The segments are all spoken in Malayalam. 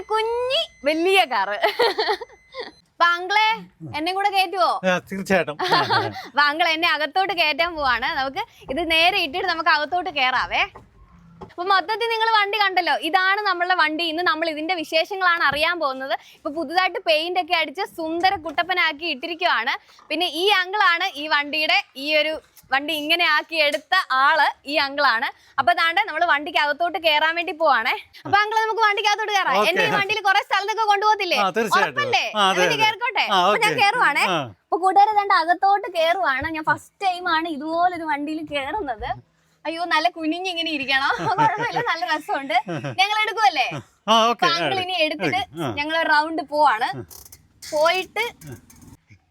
ഒരു കുഞ്ഞി വലിയ കാറ്. അങ്കിളെ എന്നെ കൂടെ കയറ്റുവോ? തീർച്ചയായിട്ടും. അങ്കിൾ എന്നെ അകത്തോട്ട് കയറ്റാൻ പോവാണ്. നമുക്ക് ഇത് നേരെ ഇട്ടിട്ട് നമുക്ക് അകത്തോട്ട് കയറാവേ അപ്പൊ മൊത്തത്തിൽ നിങ്ങൾ വണ്ടി കണ്ടല്ലോ ഇതാണ് നമ്മളുടെ വണ്ടി. ഇന്ന് നമ്മൾ ഇതിന്റെ വിശേഷങ്ങളാണ് അറിയാൻ പോകുന്നത്. ഇപ്പൊ പുതുതായിട്ട് പെയിന്റ് ഒക്കെ അടിച്ച് സുന്ദര കുട്ടപ്പനാക്കി ഇട്ടിരിക്കുവാണ്. പിന്നെ ഈ അങ്കിളാണ് ഈ വണ്ടിയുടെ ഈ ഒരു വണ്ടി ഇങ്ങനെ ആക്കി എടുത്ത ആൾ ഈ അങ്കിളാണ്. അപ്പൊ താണ്ട് നമ്മൾ വണ്ടിക്ക് അകത്തോട്ട് കയറാൻ വേണ്ടി പോവാണേ. അപ്പൊ അങ്കിൾ നമുക്ക് വണ്ടിക്ക് അകത്തോട്ട് കയറാം. എന്റെ ഈ വണ്ടിയിൽ കുറെ സ്ഥലത്തൊക്കെ കൊണ്ടുപോകത്തില്ലേ. ഉറപ്പല്ലേ. കേറിക്കോട്ടെ? അപ്പൊ ഞാൻ കേറുവാണേ. കയറുവാണേ. അപ്പൊ കൂട്ടുകാരെ രണ്ട് അകത്തോട്ട് കേറുവാണ്. ഞാൻ ഫസ്റ്റ് ടൈമാണ് ആണ് ഇതുപോലൊരു വണ്ടിയിൽ കേറുന്നത്. അയ്യോ നല്ല കുനിഞ്ഞിങ്ങനെ ഇരിക്കണം. കുഴപ്പമില്ല നല്ല രസമുണ്ട്. ഞങ്ങൾ എടുക്കുമല്ലേ അങ്കിൾ ഇനി എടുത്തിട്ട്. ഞങ്ങൾ റൗണ്ട് പോവാണ്. പോയിട്ട്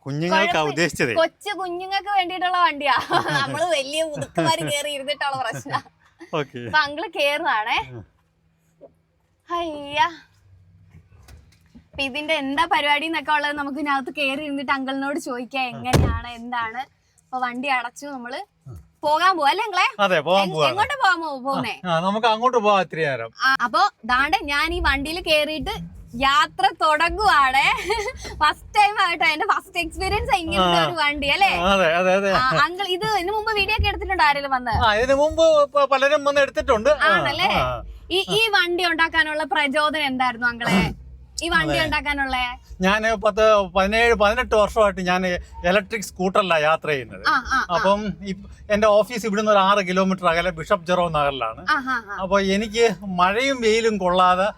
കുഞ്ഞുങ്ങൾക്കാ ഉദ്ദേശിച്ചത്. കൊച്ചു കുഞ്ഞുങ്ങൾക്ക് വേണ്ടിയിട്ടുള്ള വണ്ടിയാ. നമ്മൾ വലിയ മുതുക്കുമാര് കേറി ഇരുന്നിട്ടുള്ള പ്രശ്ന. അപ്പൊ അങ്കിൾ കേറുവാണേ. അയ്യ. അപ്പൊ ഇതിന്റെ എന്താ പരിപാടി എന്നൊക്കെ ഉള്ളത് നമുക്ക് ഇതിനകത്ത് കേറി ഇരുന്നിട്ട് അങ്കിളിനോട് ചോദിക്കാം എങ്ങനെയാണ് എന്താണ്? അപ്പൊ വണ്ടി അടച്ചു നമ്മൾ പോകാൻ പോവാ അല്ലേ അങ്ങളെ അതെ പോവാൻ പോവാണ് എങ്ങോട്ട് പോകാൻ പോകുന്നേ നമുക്ക് അങ്ങോട്ട് പോവാം അപ്പൊ ദാണ്ട് ഞാൻ ഈ വണ്ടിയിൽ കേറിയിട്ട് യാത്ര തുടങ്ങുവാണ്. ഫസ്റ്റ് ടൈം ആയിട്ടോ എന്റെ ഫസ്റ്റ് എക്സ്പീരിയൻസ് ഇങ്ങനത്തെ ഒരു വണ്ടി അല്ലേ? അങ്കിൾ ഇത് ഇതിനു മുമ്പ് വീഡിയോ ഒക്കെ എടുത്തിട്ടുണ്ട് ആരെങ്കിലും വന്ന്? ഇതിനു മുമ്പ് പലരും വന്ന് എടുത്തിട്ടുണ്ട്. ആണല്ലേ? ഈ ഈ വണ്ടി ഉണ്ടാക്കാനുള്ള പ്രചോദനം എന്തായിരുന്നു അങ്കളെ? ഈ വണ്ടി ഉണ്ടാക്കാനുള്ള? ഞാൻ പത്ത് പതിനേഴ് പതിനെട്ട് വർഷമായിട്ട് ഞാൻ ഇലക്ട്രിക് സ്കൂട്ടറിലാണ് യാത്ര ചെയ്യുന്നത്. അപ്പം എന്റെ ഓഫീസ് ഇവിടുന്ന് ഒരു ആറ് കിലോമീറ്റർ അകലെ ബിഷപ്പ് ജെറോ നഗറിലാണ് അപ്പോൾ എനിക്ക് മഴയും വെയിലും കൊള്ളാതെ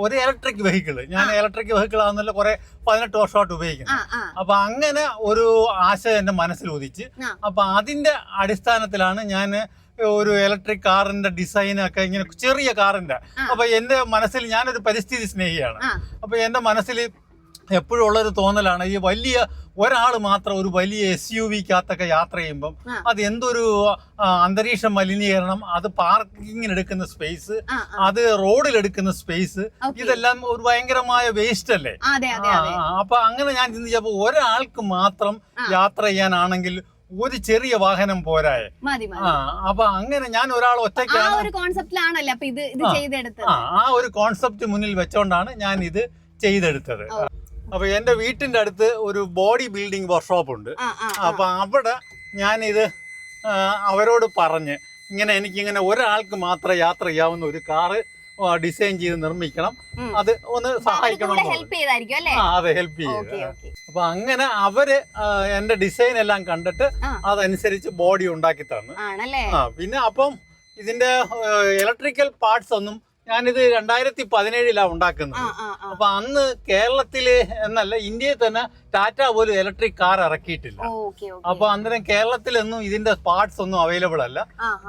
ഒരു ഇലക്ട്രിക് വെഹിക്കിൾ ഞാൻ ഇലക്ട്രിക് വെഹിക്കിൾ ആണെന്നല്ല കുറെ പതിനെട്ട് വർഷമായിട്ട് ഉപയോഗിക്കുന്നു. ആ ആ. അപ്പൊ അങ്ങനെ ഒരു ആശയം എന്റെ മനസ്സിൽ ഉദിച്ച്. അപ്പൊ അതിന്റെ അടിസ്ഥാനത്തിലാണ് ഞാൻ ഒരു ഇലക്ട്രിക് കാറിന്റെ ഡിസൈൻ ഒക്കെ ഇങ്ങനെ ചെറിയ കാറിന്റെ അപ്പൊ എന്റെ മനസ്സിൽ ഞാനൊരു പരിസ്ഥിതി സ്നേഹിയാണ്. അപ്പൊ എന്റെ മനസ്സിൽ എപ്പോഴും ഉള്ളൊരു തോന്നലാണ് ഈ വലിയ ഒരാൾ മാത്രം ഒരു വലിയ എസ് യു വിക്കകത്തൊക്കെ യാത്ര ചെയ്യുമ്പം. അത് എന്തൊരു അന്തരീക്ഷ മലിനീകരണം അത് പാർക്കിങ്ങിന് എടുക്കുന്ന സ്പേസ് അത് റോഡിൽ എടുക്കുന്ന സ്പേസ്. ഇതെല്ലാം ഒരു ഭയങ്കരമായ വേസ്റ്റ് അല്ലേ അപ്പൊ അങ്ങനെ ഞാൻ ചിന്തിച്ചപ്പോ ഒരാൾക്ക് മാത്രം യാത്ര ചെയ്യാനാണെങ്കിൽ ഒരു ചെറിയ വാഹനം പോരായ അപ്പൊ അങ്ങനെ ഞാൻ ഒരാൾ ഒറ്റയ്ക്ക് ഒറ്റയ്ക്കാണ്. ആ. ഒരു കോൺസെപ്റ്റ് മുന്നിൽ വെച്ചോണ്ടാണ് ഞാൻ ഇത് ചെയ്തെടുത്തത്. അപ്പൊ എന്റെ വീട്ടിന്റെ അടുത്ത് ഒരു ബോഡി ബിൽഡിംഗ് വർക്ക്ഷോപ്പ് ഉണ്ട്. അപ്പൊ അവിടെ ഞാനിത് ഇത് അവരോട് പറഞ്ഞ് ഇങ്ങനെ എനിക്കിങ്ങനെ ഒരാൾക്ക് മാത്രം യാത്ര ചെയ്യാവുന്ന ഒരു കാറ് ഡിസൈൻ ചെയ്ത് നിർമ്മിക്കണം. അത് ഒന്ന് സഹായിക്കണം അതെ ഹെൽപ്പ് ചെയ്യും അപ്പൊ അങ്ങനെ അവർ എന്റെ ഡിസൈൻ എല്ലാം കണ്ടിട്ട് അതനുസരിച്ച് ബോഡി ഉണ്ടാക്കി തന്നു. പിന്നെ അപ്പം ഇതിന്റെ ഇലക്ട്രിക്കൽ പാർട്സ് ഒന്നും ഞാനിത് രണ്ടായിരത്തി പതിനേഴിലാണ് ഉണ്ടാക്കുന്നത് അപ്പൊ അന്ന് കേരളത്തിൽ എന്നല്ല ഇന്ത്യയിൽ തന്നെ ടാറ്റ പോലും ഇലക്ട്രിക് കാർ ഇറക്കിയിട്ടില്ല. അപ്പൊ അന്നേരം കേരളത്തിലൊന്നും ഇതിന്റെ പാർട്സ് ഒന്നും അവൈലബിൾ അല്ല.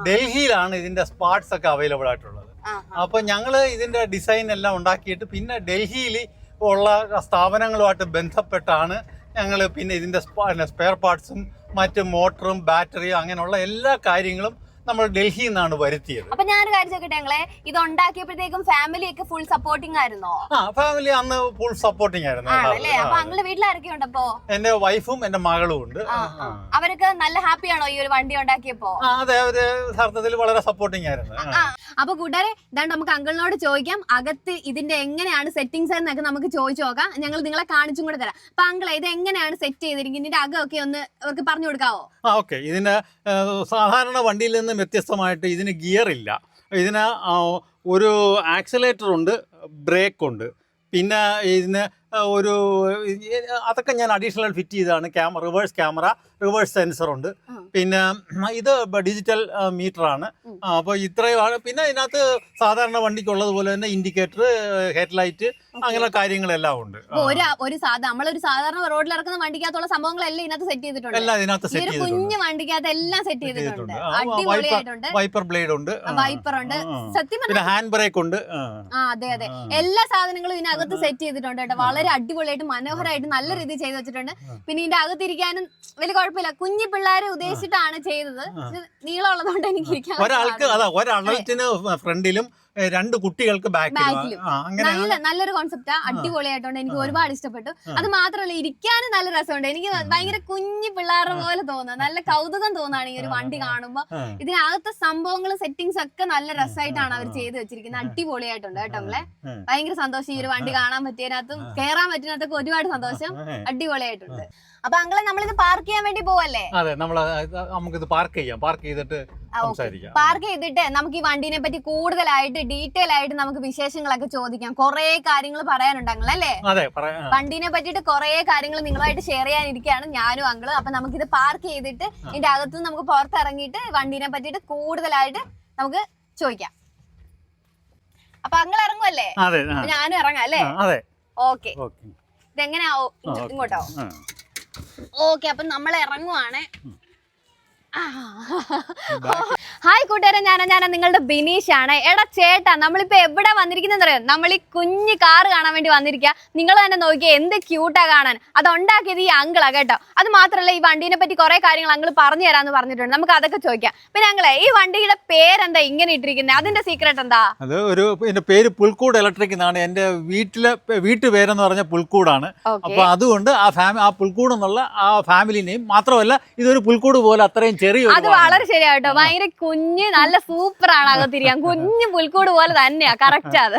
ഡൽഹിയിലാണ് ഇതിന്റെ പാർട്സ് ഒക്കെ അവൈലബിൾ ആയിട്ടുള്ളത്. അപ്പൊ ഞങ്ങൾ ഇതിന്റെ ഡിസൈൻ എല്ലാം ഉണ്ടാക്കിയിട്ട് പിന്നെ ഡൽഹിയിൽ ഉള്ള സ്ഥാപനങ്ങളുമായിട്ട് ബന്ധപ്പെട്ടാണ് ഞങ്ങൾ പിന്നെ ഇതിന്റെ സ്പെയർ പാർട്സും മറ്റ് മോട്ടറും ബാറ്ററിയും അങ്ങനെയുള്ള എല്ലാ കാര്യങ്ങളും നമ്മൾ ഡൽഹിയിൽ നിന്നാണ് വരുത്തിയത്. അപ്പൊ ഞാൻ കാര്യം ചോദിക്കട്ടെ ഞങ്ങളെ? ഇത് ഉണ്ടാക്കിയപ്പോഴത്തേക്കും ഫാമിലി ഒക്കെ ഫുൾ സപ്പോർട്ടിംഗ് ആയിരുന്നോ? ആ ഫാമിലി അന്ന് ഫുൾ സപ്പോർട്ടിംഗ് ആയിരുന്നു. ആണല്ലേ? അപ്പൊ. അങ്ങൾ വീട്ടിലാരൊക്കെ ഉണ്ടപ്പോ എന്റെ വൈഫും എന്റെ മകളും ഉണ്ട്. അവർക്ക് നല്ല ഹാപ്പി അവരൊക്കെ നല്ല ഹാപ്പിയാണോ ഈ ഒരു വണ്ടി ഉണ്ടാക്കിയപ്പോ? അതെ അവർ യഥാർത്ഥത്തിൽ വളരെ സപ്പോർട്ടിംഗ് ആയിരുന്നു. അപ്പൊ കൂട്ടുകാരെ ഇതാണ്ട് നമുക്ക് അങ്കിളിനോട് ചോദിക്കാം. അകത്ത് ഇതിന്റെ എങ്ങനെയാണ് സെറ്റിംഗ്സ് എന്നൊക്കെ നമുക്ക് ചോദിച്ചു നോക്കാം. ഞങ്ങൾ നിങ്ങളെ കാണിച്ചും കൂടെ തരാം. അപ്പൊ അങ്കിളെ ഇത് എങ്ങനെയാണ് സെറ്റ് ചെയ്തിരിക്കുന്നത്? ഇതിന്റെ അകമൊക്കെ ഒന്ന് അവർക്ക് പറഞ്ഞു കൊടുക്കാവോ? ആ ഓക്കെ ഇതിന് സാധാരണ വണ്ടിയിൽ നിന്നും വ്യത്യസ്തമായിട്ട് ഇതിന് ഗിയർ ഇല്ല. ഇതിന് ഒരു ആക്സിലേറ്റർ ഉണ്ട് ബ്രേക്ക് ഉണ്ട്. പിന്നെ ഇതിന് ഒരു അതൊക്കെ ഞാൻ അഡീഷണൽ ഫിറ്റ് ചെയ്താണ് ക്യാമറ റിവേഴ്സ് ക്യാമറ റിവേഴ്സ് സെൻസറുണ്ട് പിന്നെ ഇത് ഡിജിറ്റൽ മീറ്റർ ആണ്. ഉം. അപ്പോൾ ഇത്രയും പിന്നെ ഇതിനകത്ത് സാധാരണ വണ്ടിക്കുള്ളത് പോലെ തന്നെ ഇൻഡിക്കേറ്റർ ഹെഡ് ലൈറ്റ് അങ്ങനെ കാര്യങ്ങളെല്ലാം ഉണ്ട്. ഒരു ഒരു നമ്മളൊരു സാധാരണ റോഡിൽ ഇറക്കുന്ന വണ്ടിക്കകത്തുള്ള സംഭവങ്ങളെല്ലാം ഇതിനകത്ത് സെറ്റ് ചെയ്തിട്ടുണ്ട്. എല്ലാം ഇതിനകത്ത് സെറ്റ് കുഞ്ഞു വണ്ടിക്കകത്ത് എല്ലാം സെറ്റ് ചെയ്തിട്ടുണ്ട്. അടിപൊളിയായിട്ടുണ്ട്. വൈപ്പർ ബ്ലേഡ് ഉണ്ട്. വൈപ്പർ ഉണ്ട്. സത്യം ഹാൻഡ് ബ്രേക്ക് ഉണ്ട്. അതെ അതെ. എല്ലാ സാധനങ്ങളും ഇതിനകത്ത് സെറ്റ് ചെയ്തിട്ടുണ്ട് കേട്ടോ. വളരെ അടിപൊളിയായിട്ട് മനോഹരമായിട്ട് നല്ല രീതിയിൽ ചെയ്തു വെച്ചിട്ടുണ്ട്. പിന്നെ ഇതിന്റെ അകത്തിരിക്കാനും വലിയ കുഴപ്പമില്ല. കുഞ്ഞു പിള്ളേരെ ഉദ്ദേശിച്ചിട്ടാണ് ചെയ്തത്. നീളമുള്ളതുകൊണ്ട് എനിക്ക് ഇരിക്കാൻ ഒരാൾക്ക് അതാ. ഫ്രണ്ടിലും രണ്ട് കുട്ടികൾക്ക് ബാക്കിൽ നല്ല നല്ലൊരു കോൺസെപ്റ്റാ അടിപൊളിയായിട്ടുണ്ട് എനിക്ക് ഒരുപാട് ഇഷ്ടപ്പെട്ടു. അത് മാത്രമല്ല ഇരിക്കാനും നല്ല രസമുണ്ട്. എനിക്ക് ഭയങ്കര കുഞ്ഞു പിള്ളേരുടെ പോലെ തോന്നുന്നു. നല്ല കൗതുകം തോന്നാണ് ഈ ഒരു വണ്ടി കാണുമ്പോ. ഇതിനകത്ത് സംഭവങ്ങളും സെറ്റിങ്സ് ഒക്കെ നല്ല രസമായിട്ടാണ് അവർ ചെയ്തു വെച്ചിരിക്കുന്നത് അടിപൊളിയായിട്ടുണ്ട് കേട്ടോ നമ്മളെ. ഭയങ്കര സന്തോഷം ഈ ഒരു വണ്ടി കാണാൻ പറ്റിയതിനകത്തും കേറാൻ പറ്റുന്നതൊക്കെ ഒരുപാട് സന്തോഷം. അടിപൊളിയായിട്ടുണ്ട് അപ്പൊ അങ്ങനെ നമ്മളിത് പാർക്ക് ചെയ്യാൻ വേണ്ടി പോവല്ലേ? അതെ നമ്മൾ നമുക്കിത് പാർക്ക് ചെയ്യാം. പാർക്ക് ചെയ്തിട്ട് സംസാരിക്കാം. പാർക്ക് ചെയ്തിട്ട് നമുക്ക് ഈ വണ്ടിനെ പറ്റി കൂടുതലായിട്ട് ഡീറ്റെയിൽ ആയിട്ട് നമുക്ക് വിശേഷങ്ങളൊക്കെ ചോദിക്കാം. കുറെ കാര്യങ്ങൾ പറയാനുണ്ട് അല്ലേ? വണ്ടിനെ പറ്റിട്ട് കുറെ കാര്യങ്ങൾ നിങ്ങളായിട്ട് ഷെയർ ചെയ്യാനിരിക്കുകയാണ് ഞാനും അങ്കിളും. അപ്പൊ നമുക്കിത് പാർക്ക് ചെയ്തിട്ട് ഇതിന്റെ അകത്ത് നമുക്ക് പുറത്തിറങ്ങിയിട്ട് വണ്ടിനെ പറ്റിട്ട് കൂടുതലായിട്ട് നമുക്ക് ചോദിക്കാം. അപ്പൊ അങ്ങൾ ഇറങ്ങുമല്ലേ ഞാനും ഇറങ്ങാം അല്ലേ? ഓക്കെ. ഇതെങ്ങനെയാവോ? ഇതെങ്ങനെയാ ഇങ്ങോട്ടോ. ഓക്കെ അപ്പൊ നമ്മൾ ഇറങ്ങുവാണ്. 啊，哈哈，好。ഹായ് കൂട്ടുകാരെ. ഞാനാ ഞാനാ. നിങ്ങളുടെ ബിനീഷ് ആണ് എടാ ചേട്ടാ നമ്മളിപ്പോ എവിടെ വന്നിരിക്കുന്ന അറിയോ? നമ്മൾ ഈ കുഞ്ഞു കാറ് കാണാൻ വേണ്ടി വന്നിരിക്കുക നിങ്ങൾ തന്നെ നോക്കിയാൽ എന്ത് ക്യൂട്ടാ കാണാൻ. അത് ഉണ്ടാക്കിയത് ഈ അങ്കിളാ കേട്ടോ. അത് മാത്രമല്ല ഈ വണ്ടീനെ പറ്റി കുറെ കാര്യങ്ങൾ അങ്കിൾ പറഞ്ഞു തരാന്ന് പറഞ്ഞിട്ടുണ്ട്. നമുക്ക് അതൊക്കെ ചോദിക്കാം. പിന്നെ അങ്ങളെ ഈ വണ്ടിയുടെ പേരെന്താ ഇങ്ങനെ ഇട്ടിരിക്കുന്നത് അതിന്റെ സീക്രട്ട് എന്താ? അത് ഒരു എന്റെ പേര് പുൽക്കൂട് ഇലക്ട്രിക് എന്നാണ്. എന്റെ വീട്ടിലെ വീട്ടു പേരെന്ന് പറഞ്ഞ പുൽക്കൂടാണ്. അപ്പൊ അപ്പോൾ അതുകൊണ്ട് ആ ഫാമി ആ പുൽക്കൂട് എന്നുള്ള ആ ഫാമിലിനെയും മാത്രമല്ല ഇതൊരു പുൽക്കൂട് പോലെ അത്രയും ചെറിയ അത് വളരെ ശരിയാട്ടോ ഭയങ്കര കുഞ്ഞ് നല്ല സൂപ്പർ ആണ് അകത്തിരിക്കാൻ കുഞ്ഞ് പുൽക്കൂട് പോലെ തന്നെയാ. കറക്റ്റ് അത്.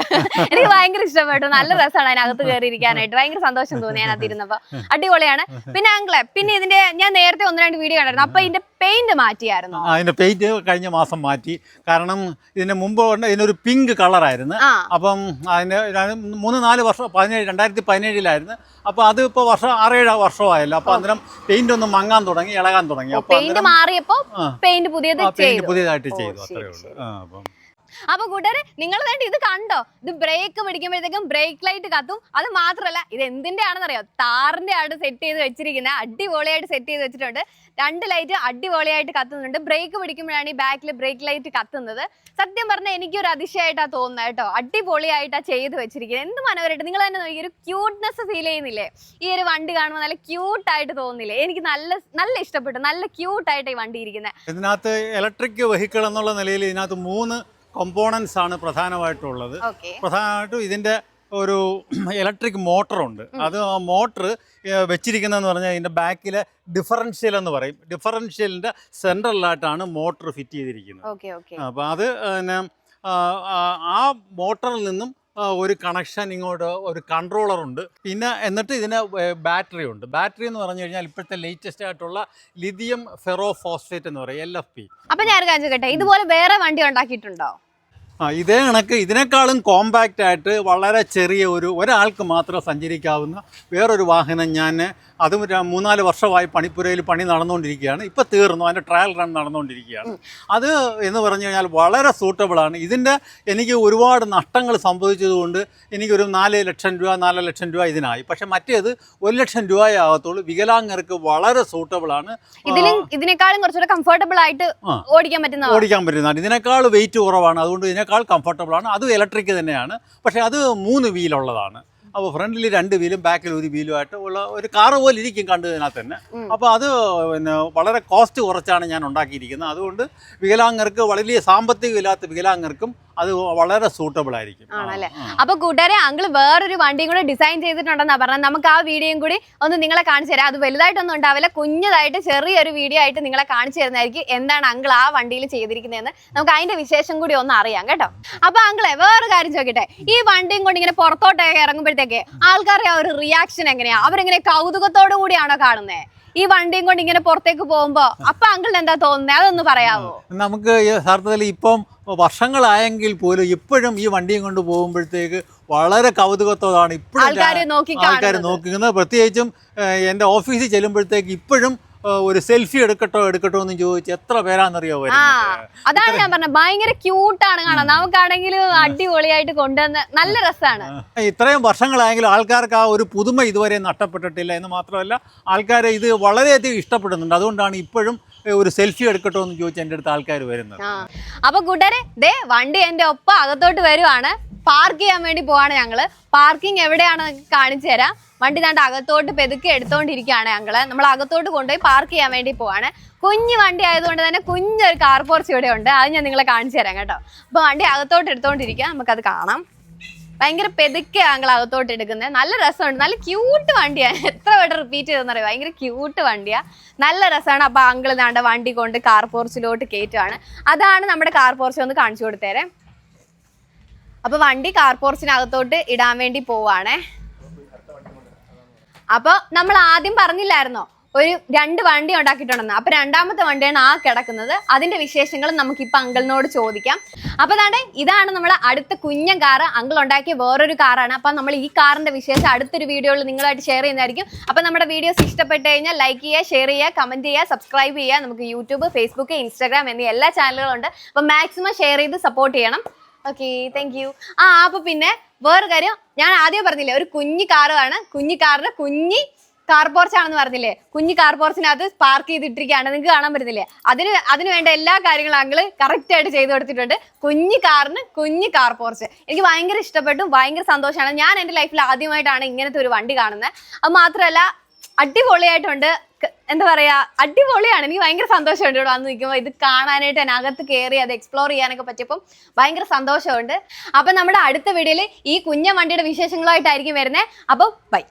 എനിക്ക് ഭയങ്കര ഇഷ്ടപ്പെട്ടു. നല്ല രസമാണ് അതിനകത്ത് കയറി ഇരിക്കാനായിട്ട് ഭയങ്കര സന്തോഷം തോന്നി അതിനകത്ത് ഇരുന്നപ്പോ അടിപൊളിയാണ്. പിന്നെ അങ്കിളെ പിന്നെ ഇതിന്റെ ഞാൻ നേരത്തെ ഒന്ന് രണ്ട് വീഡിയോ കണ്ടായിരുന്നു. അപ്പൊ ഇതിന്റെ പെയിന്റ് മാറ്റിയായിരുന്നു? അതിന്റെ പെയിന്റ് കഴിഞ്ഞ മാസം മാറ്റി. കാരണം ഇതിന്റെ മുമ്പ് ഇതിനൊരു പിങ്ക് കളറായിരുന്നു ആയിരുന്നു അപ്പം അതിന് മൂന്ന് നാല് വർഷം പതിനേഴ് രണ്ടായിരത്തി പതിനേഴിലായിരുന്നു. അപ്പൊ അത് ഇപ്പൊ വർഷം ആറേഴ് വർഷമായല്ലോ. അപ്പൊ അന്നേരം പെയിന്റ് ഒന്ന് മങ്ങാൻ തുടങ്ങി ഇളകാൻ തുടങ്ങി. അപ്പോൾ പെയിന്റ് മാറിയപ്പോ പെയിന്റ് പുതിയത് പെയിന്റ് ചെയ്തു. പുതിയതായിട്ട് ഓ, ചെയ്തു അത്രേ ഉള്ളൂ. ആ അപ്പം അപ്പൊ കൂട്ടുകാരെ നിങ്ങൾ വേണ്ടി ഇത് കണ്ടോ? ഇത് ബ്രേക്ക് പിടിക്കുമ്പോഴത്തേക്കും ബ്രേക്ക് ലൈറ്റ് കത്തും. അത് മാത്രമല്ല ഇത് എന്തിന്റെ ആണെന്ന് അറിയോ താറിന്റെ ആണ് സെറ്റ് ചെയ്ത് വെച്ചിരിക്കുന്ന അടിപൊളിയായിട്ട് സെറ്റ് ചെയ്ത് വെച്ചിട്ടുണ്ട്. രണ്ട് ലൈറ്റ് അടിപൊളിയായിട്ട് കത്തുന്നുണ്ട്. ബ്രേക്ക് പിടിക്കുമ്പോഴാണ് ഈ ബാക്കിൽ ബ്രേക്ക് ലൈറ്റ് കത്തുന്നത്. സത്യം പറഞ്ഞാൽ എനിക്കൊരു അതിശയമായിട്ടാ തോന്നുന്നത് കേട്ടോ. അടിപൊളിയായിട്ടാ ചെയ്ത് വെച്ചിരിക്കുന്നത്. എന്ത് മനോഹരമായിട്ട് നിങ്ങൾ തന്നെ നോക്കി ഒരു ക്യൂട്ട്നെസ് ഫീൽ ചെയ്യുന്നില്ലേ? ഈ ഒരു വണ്ടി കാണുമ്പോൾ നല്ല ക്യൂട്ടായിട്ട് തോന്നുന്നില്ലേ? എനിക്ക് നല്ല നല്ല ഇഷ്ടപ്പെട്ടു. നല്ല ക്യൂട്ടായിട്ട് ഈ വണ്ടി ഇരിക്കുന്നത് ഇതിനകത്ത് ഇലക്ട്രിക് വെഹിക്കിൾ എന്നുള്ള നിലയിൽ ഇതിനകത്ത് മൂന്ന് കോമ്പോണൻസ് ആണ് പ്രധാനമായിട്ടുള്ളത്. പ്രധാനമായിട്ടും ഇതിന്റെ ഒരു ഇലക്ട്രിക് മോട്ടറുണ്ട് അത് ആ മോട്ടർ വെച്ചിരിക്കുന്നതെന്ന് പറഞ്ഞാൽ ഇതിന്റെ ബാക്കിലെ ഡിഫറൻഷ്യൽ എന്ന് പറയും. ഡിഫറൻഷ്യലിന്റെ സെൻട്രലിലായിട്ടാണ് മോട്ടർ ഫിറ്റ് ചെയ്തിരിക്കുന്നത്. അപ്പോൾ അത് പിന്നെ ആ, മോട്ടറിൽ നിന്നും ഒരു കണക്ഷൻ ഇങ്ങോട്ട് ഒരു കൺട്രോളറുണ്ട് പിന്നെ എന്നിട്ട് ഇതിന് ബാറ്ററി ഉണ്ട്. ബാറ്ററി എന്ന് പറഞ്ഞു കഴിഞ്ഞാൽ ഇപ്പോഴത്തെ ലേറ്റസ്റ്റ് ആയിട്ടുള്ള ലിഥിയം ഫെറോ ഫോസ്ഫേറ്റ് എന്ന് പറയും എൽ എഫ് പി അപ്പം ഞാൻ ചോദിക്കട്ടെ ഇതുപോലെ വേറെ വണ്ടി ഉണ്ടാക്കിയിട്ടുണ്ടോ? ആ ഇതേ കണക്ക് ഇതിനേക്കാളും കോമ്പാക്റ്റ് ആയിട്ട് വളരെ ചെറിയ ഒരു ഒരാൾക്ക് മാത്രം സഞ്ചരിക്കാവുന്ന വേറൊരു വാഹനം ഞാൻ അതും മൂന്നാൽ വർഷമായി പണിപ്പുരയിൽ പണി നടന്നുകൊണ്ടിരിക്കുകയാണ്. ഇപ്പോൾ തീർന്നു. അതിന്റെ ട്രയൽ റൺ നടന്നുകൊണ്ടിരിക്കുകയാണ്. അത് എന്ന് പറഞ്ഞു കഴിഞ്ഞാൽ വളരെ സൂട്ടബിളാണ് ഇതിന്റെ എനിക്ക് ഒരുപാട് നഷ്ടങ്ങൾ സംഭവിച്ചതുകൊണ്ട് എനിക്കൊരു നാല് ലക്ഷം രൂപ നാല് ലക്ഷം രൂപ ഇതിനായി. പക്ഷേ മറ്റേത് ഒരു ലക്ഷം രൂപയേ ആകത്തുള്ളൂ. വികലാംഗർക്ക് വളരെ സൂട്ടബിളാണ് ഇതിലും ഇതിനേക്കാളും കുറച്ചുകൂടെ കംഫർട്ടബിൾ ആയിട്ട് ഓടിക്കാൻ പറ്റുന്ന ഓടിക്കാൻ പറ്റുന്നതാണ്. ഇതിനേക്കാൾ വെയിറ്റ് കുറവാണ്. അതുകൊണ്ട് ഇതിനേക്കാൾ കംഫർട്ടബിൾ ആണ്. അതും ഇലക്ട്രിക് തന്നെയാണ്. പക്ഷേ അത് മൂന്ന് വീലുള്ളതാണ് അപ്പോൾ ഫ്രണ്ടിൽ രണ്ട് വീലും ബാക്കിൽ ഒരു വീലുമായിട്ട് ഉള്ള ഒരു കാറ് പോലെ ഇരിക്കും കണ്ടതിനകത്ത് തന്നെ. അപ്പോൾ അത് പിന്നെ വളരെ കോസ്റ്റ് കുറച്ചാണ് ഞാൻ ഉണ്ടാക്കിയിരിക്കുന്നത്. അതുകൊണ്ട് വികലാംഗർക്ക് വലിയ സാമ്പത്തികം ഇല്ലാത്ത വികലാംഗർക്കും അത് വളരെ സൂട്ടബിൾ ആയിരിക്കും. ആണല്ലേ? അപ്പോൾ അപ്പൊ കൂട്ടുകാരെ അങ്കിൾ വേറൊരു വണ്ടിയും കൂടെ ഡിസൈൻ ചെയ്തിട്ടുണ്ടെന്നാ പറഞ്ഞത്. നമുക്ക് ആ വീഡിയോയും കൂടി ഒന്ന് നിങ്ങളെ കാണിച്ചു തരാം. അത് വലുതായിട്ടൊന്നും ഉണ്ടാവില്ല. കുഞ്ഞതായിട്ട് ചെറിയൊരു വീഡിയോ ആയിട്ട് നിങ്ങളെ കാണിച്ചു തരുന്നതായിരിക്കും എന്താണ് അങ്കിൾ ആ വണ്ടിയിൽ ചെയ്തിരിക്കുന്നതെന്ന് നമുക്ക് അതിന്റെ വിശേഷം കൂടി ഒന്ന് അറിയാം കേട്ടോ. അപ്പൊ അങ്കിളെ വേറൊരു കാര്യം ചോദിക്കട്ടെ? ഈ വണ്ടിയും കൊണ്ട് ഇങ്ങനെ പുറത്തോട്ടൊക്കെ ഇറങ്ങുമ്പോഴത്തേക്ക് ആൾക്കാരുടെ ആ ഒരു റിയാക്ഷൻ എങ്ങനെയാ? അവരെങ്ങനെ കൗതുകത്തോടു കൂടിയാണോ കാണുന്നത് ഈ വണ്ടിയും കൊണ്ട് ഇങ്ങനെ പുറത്തേക്ക് പോകുമ്പോ അപ്പൊ അങ്കിളിന് എന്താ തോന്നുന്നത് അതൊന്ന് പറയാമോ നമുക്ക് യഥാർത്ഥത്തിൽ ഇപ്പം വർഷങ്ങളായെങ്കിൽ പോലും ഇപ്പോഴും ഈ വണ്ടിയും കൊണ്ട് പോകുമ്പോഴത്തേക്ക് വളരെ കൗതുകത്തോടാണ് ഇപ്പോഴും ആൾക്കാർ. നോക്കുന്നത് പ്രത്യേകിച്ചും എന്റെ എന്റെ ഓഫീസിൽ ചെല്ലുമ്പോഴത്തേക്ക് ഇപ്പോഴും ഒരു സെൽഫി എടുക്കട്ടോ എടുക്കട്ടോ എന്ന് ചോദിച്ച് എത്ര പേരാണെന്നറിയോ അതാണ് ഞാൻ പറഞ്ഞത് ഭയങ്കര ക്യൂട്ടാണ് കാണാൻ. നമുക്കാണെങ്കിൽ അടിപൊളിയായിട്ട് കൊണ്ടുവന്ന് നല്ല രസമാണ് ഇത്രയും വർഷങ്ങളായെങ്കിലും ആൾക്കാർക്ക് ആ ഒരു പുതുമ ഇതുവരെ നഷ്ടപ്പെട്ടിട്ടില്ല എന്ന് മാത്രമല്ല ആൾക്കാരെ ഇത് വളരെയധികം ഇഷ്ടപ്പെടുന്നുണ്ട്. അതുകൊണ്ടാണ് ഇപ്പോഴും ഒരു സെൽഫി എടുക്കട്ടോ എന്ന് ചോദിച്ച് എന്റെ അടുത്ത് ആൾക്കാർ വരുന്നത്. അപ്പൊ കൂട്ടരെ ദേ വണ്ടി എന്റെ ഒപ്പം അകത്തോട്ട് വരുവാണ്. പാർക്ക് ചെയ്യാൻ വേണ്ടി പോവാണ് ഞങ്ങൾ. പാർക്കിംഗ് എവിടെയാണ് കാണിച്ചു തരാം. വണ്ടി ദാണ്ട് അകത്തോട്ട് പെതുക്കി എടുത്തോണ്ടിരിക്കുകയാണ് ഞങ്ങൾ. നമ്മൾ അകത്തോട്ട് കൊണ്ടുപോയി പാർക്ക് ചെയ്യാൻ വേണ്ടി പോവാണ്. കുഞ്ഞു വണ്ടി ആയതുകൊണ്ട് തന്നെ കുഞ്ഞൊരു കാർ പോർച്ച് ഇവിടെ ഉണ്ട്. അത് ഞാൻ നിങ്ങളെ കാണിച്ചു തരാം കേട്ടോ. അപ്പൊ വണ്ടി അകത്തോട്ട് എടുത്തോണ്ടിരിക്കുക. നമുക്കത് കാണാം. ഭയങ്കര പെതുക്കെ ഞങ്ങൾ അകത്തോട്ട് എടുക്കുന്നത്. നല്ല രസമുണ്ട്. നല്ല ക്യൂട്ട് വണ്ടിയാണ് എത്ര വട്ടം റിപ്പീറ്റ് ചെയ്തെന്നറിയാം ഭയങ്കര ക്യൂട്ട് വണ്ടിയാ. നല്ല രസമാണ്. അപ്പൊ അങ്കിൾ നാണ്ട വണ്ടി കൊണ്ട് കാർ പോർച്ചിലോട്ട് കയറ്റുവാണ് അതാണ് നമ്മുടെ കാർ പോർച്ച് ഒന്ന് കാണിച്ചു കൊടുത്തേരെ. അപ്പൊ വണ്ടി കാർ പോർച്ചിനകത്തോട്ട് ഇടാൻ വേണ്ടി പോവാണേ. അപ്പൊ നമ്മൾ ആദ്യം പറഞ്ഞില്ലായിരുന്നോ? ഒരു രണ്ട് വണ്ടി ഉണ്ടാക്കിയിട്ടുണ്ടെന്ന്. അപ്പൊ രണ്ടാമത്തെ വണ്ടിയാണ് ആ കിടക്കുന്നത്. അതിന്റെ വിശേഷങ്ങൾ നമുക്ക് ഇപ്പൊ അങ്കിളിനോട് ചോദിക്കാം. അപ്പൊ താണ്ടെ ഇതാണ് നമ്മുടെ അടുത്ത കുഞ്ഞൻ കാറ് അങ്കിൾ ഉണ്ടാക്കിയ വേറൊരു കാറാണ് അപ്പൊ നമ്മൾ ഈ കാറിന്റെ വിശേഷം അടുത്തൊരു വീഡിയോയിൽ നിങ്ങളായിട്ട് ഷെയർ ചെയ്യുന്നതായിരിക്കും. അപ്പൊ നമ്മുടെ വീഡിയോസ് ഇഷ്ടപ്പെട്ട് കഴിഞ്ഞാൽ ലൈക്ക് ചെയ്യുക ഷെയർ ചെയ്യുക കമന്റ് ചെയ്യുക സബ്സ്ക്രൈബ് ചെയ്യുക. നമുക്ക് യൂട്യൂബ് ഫേസ്ബുക്ക് ഇൻസ്റ്റാഗ്രാം എന്നീ എല്ലാ ചാനലുകളുണ്ട് അപ്പൊ മാക്സിമം ഷെയർ ചെയ്ത് സപ്പോർട്ട് ചെയ്യണം. ഓക്കെ താങ്ക് യു ആ അപ്പൊ പിന്നെ വേറെ കാര്യം. ഞാൻ ആദ്യം പറഞ്ഞില്ലേ ഒരു കുഞ്ഞി കാറാണ് കുഞ്ഞു കാറിന് കുഞ്ഞി കാർ പോർച്ച് ആണെന്ന് പറഞ്ഞില്ലേ? കുഞ്ഞു കാർ പോർച്ചിനകത്ത് പാർക്ക് ചെയ്തിട്ടിരിക്കുകയാണ്. നിങ്ങൾക്ക് കാണാൻ പറ്റുന്നില്ലേ? അതിന് അതിന് വേണ്ട എല്ലാ കാര്യങ്ങളും അങ്ങൾ കറക്റ്റ് ആയിട്ട് ചെയ്തു കൊടുത്തിട്ടുണ്ട്. കുഞ്ഞു കാറിന് കുഞ്ഞു കാർ പോർച്ച് എനിക്ക് ഭയങ്കര ഇഷ്ടപ്പെട്ടു ഭയങ്കര സന്തോഷമാണ്. ഞാൻ എന്റെ ലൈഫിൽ ആദ്യമായിട്ടാണ് ഇങ്ങനത്തെ ഒരു വണ്ടി കാണുന്നത്. അത് മാത്രമല്ല അടിപൊളിയായിട്ടുണ്ട്. എന്താ പറയാ അടിപൊളിയാണ്. എനിക്ക് ഭയങ്കര സന്തോഷമുണ്ട് ഇവിടെ വന്ന് നിൽക്കുമ്പോൾ ഇത് കാണാനായിട്ട് അതിനകത്ത് കയറി അത് എക്സ്പ്ലോർ ചെയ്യാനൊക്കെ പറ്റിയപ്പം ഭയങ്കര സന്തോഷമുണ്ട്. അപ്പം നമ്മുടെ അടുത്ത വീഡിയോയിൽ ഈ കുഞ്ഞ വണ്ടിയുടെ വിശേഷങ്ങളായിട്ടായിരിക്കും വരുന്നത് അപ്പോൾ ബൈ